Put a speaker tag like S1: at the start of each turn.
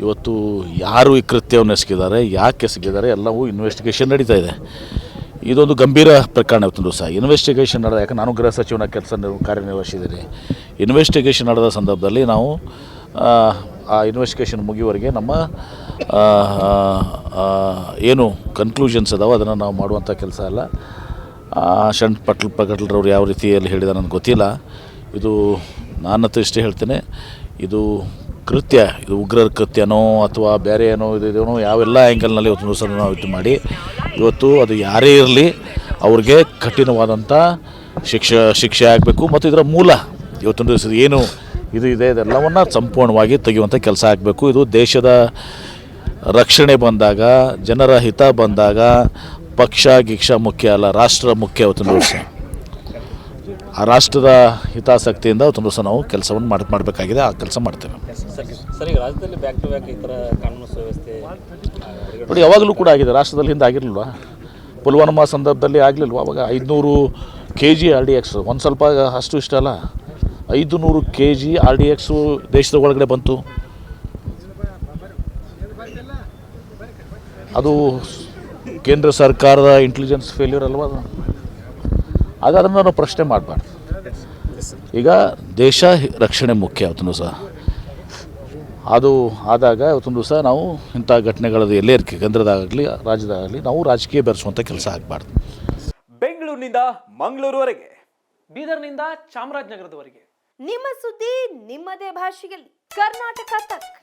S1: ಇವತ್ತು ಯಾರು ಈ ಕೃತ್ಯವನ್ನು ಎಸಗಿದ್ದಾರೆ ಯಾಕೆ ಎಸಗಿದ್ದಾರೆ ಎಲ್ಲವೂ ಇನ್ವೆಸ್ಟಿಗೇಷನ್ ನಡೀತಾ ಇದೆ. ಇದೊಂದು ಗಂಭೀರ ಪ್ರಕರಣ ಇವತ್ತು ಸಹ ಇನ್ವೆಸ್ಟಿಗೇಷನ್ ನಡೆದ ಯಾಕೆ ನಾನು ಗೃಹ ಸಚಿವನ ಕೆಲಸ ನಿರ್ವ- ಕಾರ್ಯನಿರ್ವಹಿಸಿದ್ದೀನಿ. ಇನ್ವೆಸ್ಟಿಗೇಷನ್ ನಡೆದ ಸಂದರ್ಭದಲ್ಲಿ ನಾವು ಆ, ಇನ್ವೆಸ್ಟಿಗೇಷನ್ ಮುಗಿಯುವವರೆಗೆ ನಮ್ಮ ಏನು ಕನ್ಕ್ಲೂಷನ್ಸ್ ಅದಾವೆ ಅದನ್ನು ನಾವು ಮಾಡುವಂಥ ಕೆಲಸ ಅಲ್ಲ. ಆ, ಶರಣ್ ಪಟ್ಲ್ ಪಗಟ್ಲರವ್ರು ಯಾವ ರೀತಿಯಲ್ಲಿ ಹೇಳಿದ ನನಗೆ ಗೊತ್ತಿಲ್ಲ. ಇದು ನಾನು ಇಷ್ಟೇ ಹೇಳ್ತೇನೆ. ಇದು ಕೃತ್ಯ, ಇದು ಉಗ್ರರ ಕೃತ್ಯನೋ ಅಥವಾ ಬೇರೆ ಏನೋ ಇದು ಇದೇನೋ ಯಾವೆಲ್ಲ ಆ್ಯಂಗಲ್ನಲ್ಲಿ ಇವತ್ತು ದಿವಸ ನಾವು ಇದು ಮಾಡಿ, ಇವತ್ತು ಅದು ಯಾರೇ ಇರಲಿ ಅವ್ರಿಗೆ ಕಠಿಣವಾದಂಥ ಶಿಕ್ಷೆ ಶಿಕ್ಷೆ ಆಗಬೇಕು ಮತ್ತು ಇದರ ಮೂಲ ಇವತ್ತೊಂದು ದಿವಸ ಏನು, ಇದು ಇದೆ, ಇದೆಲ್ಲವನ್ನು ಸಂಪೂರ್ಣವಾಗಿ ತೆಗೆಯುವಂಥ ಕೆಲಸ ಆಗಬೇಕು. ಇದು ದೇಶದ ರಕ್ಷಣೆ ಬಂದಾಗ, ಜನರ ಹಿತ ಬಂದಾಗ ಪಕ್ಷ, ಗಿಕ್ಷ ಮುಖ್ಯ ಅಲ್ಲ, ರಾಷ್ಟ್ರ ಮುಖ್ಯ ಇವತ್ತು ದಿವಸ ಆ ರಾಷ್ಟ್ರದ ಹಿತಾಸಕ್ತಿಯಿಂದ ತುಂಬ ಸಹ ನಾವು ಕೆಲಸವನ್ನು ಮಾಡಿ ಮಾಡಬೇಕಾಗಿದೆ ಆ ಕೆಲಸ ಮಾಡ್ತೇವೆ. ನೋಡಿ ಯಾವಾಗಲೂ ಕೂಡ ಆಗಿದೆ ರಾಷ್ಟ್ರದಲ್ಲಿ ಹಿಂದೆ ಆಗಿರಲಿಲ್ವಾ? ಪುಲ್ವಾಮಾ ಸಂದರ್ಭದಲ್ಲಿ ಆಗಲಿಲ್ವ? ಅವಾಗ ಐದುನೂರು K G R D X ಒಂದು ಸ್ವಲ್ಪ ಅಷ್ಟು ಇಷ್ಟ ಅಲ್ಲ? ಐದು ನೂರು K G R D X ದೇಶದ ಒಳಗಡೆ ಬಂತು. ಅದು ಕೇಂದ್ರ ಸರ್ಕಾರದ ಇಂಟೆಲಿಜೆನ್ಸ್ ಫೇಲ್ಯೂರ್ ಅಲ್ವಾ ಅದು? ಅದು ಅದನ್ನು ನಾವು ಪ್ರಶ್ನೆ ಮಾಡಬಾರ್ದು. ಈಗ ದೇಶ ರಕ್ಷಣೆ ಮುಖ್ಯ ಅವತ್ತೂ ಸಹ. ಅದು ಆದಾಗ ಇವತ್ತೊಂದು ದಿವಸ ನಾವು ಇಂಥ ಘಟನೆಗಳದ್ದು ಎಲ್ಲೇ ಇರಲಿ ಕೇಂದ್ರದಾಗಲಿ ರಾಜ್ಯದಾಗಲಿ ನಾವು ರಾಜಕೀಯ ಬೆರೆಸುವಂಥ ಕೆಲಸ ಆಗಬಾರ್ದು.
S2: ಬೆಂಗಳೂರಿನಿಂದ ಮಂಗಳೂರುವರೆಗೆ.
S3: ಬೀದರ್ನಿಂದ ಚಾಮರಾಜನಗರದವರೆಗೆ.
S4: ನಿಮ್ಮ ಸುದ್ದಿ ನಿಮ್ಮದೇ ಭಾಷೆಯಲ್ಲಿ. ಕರ್ನಾಟಕ ತಕ್.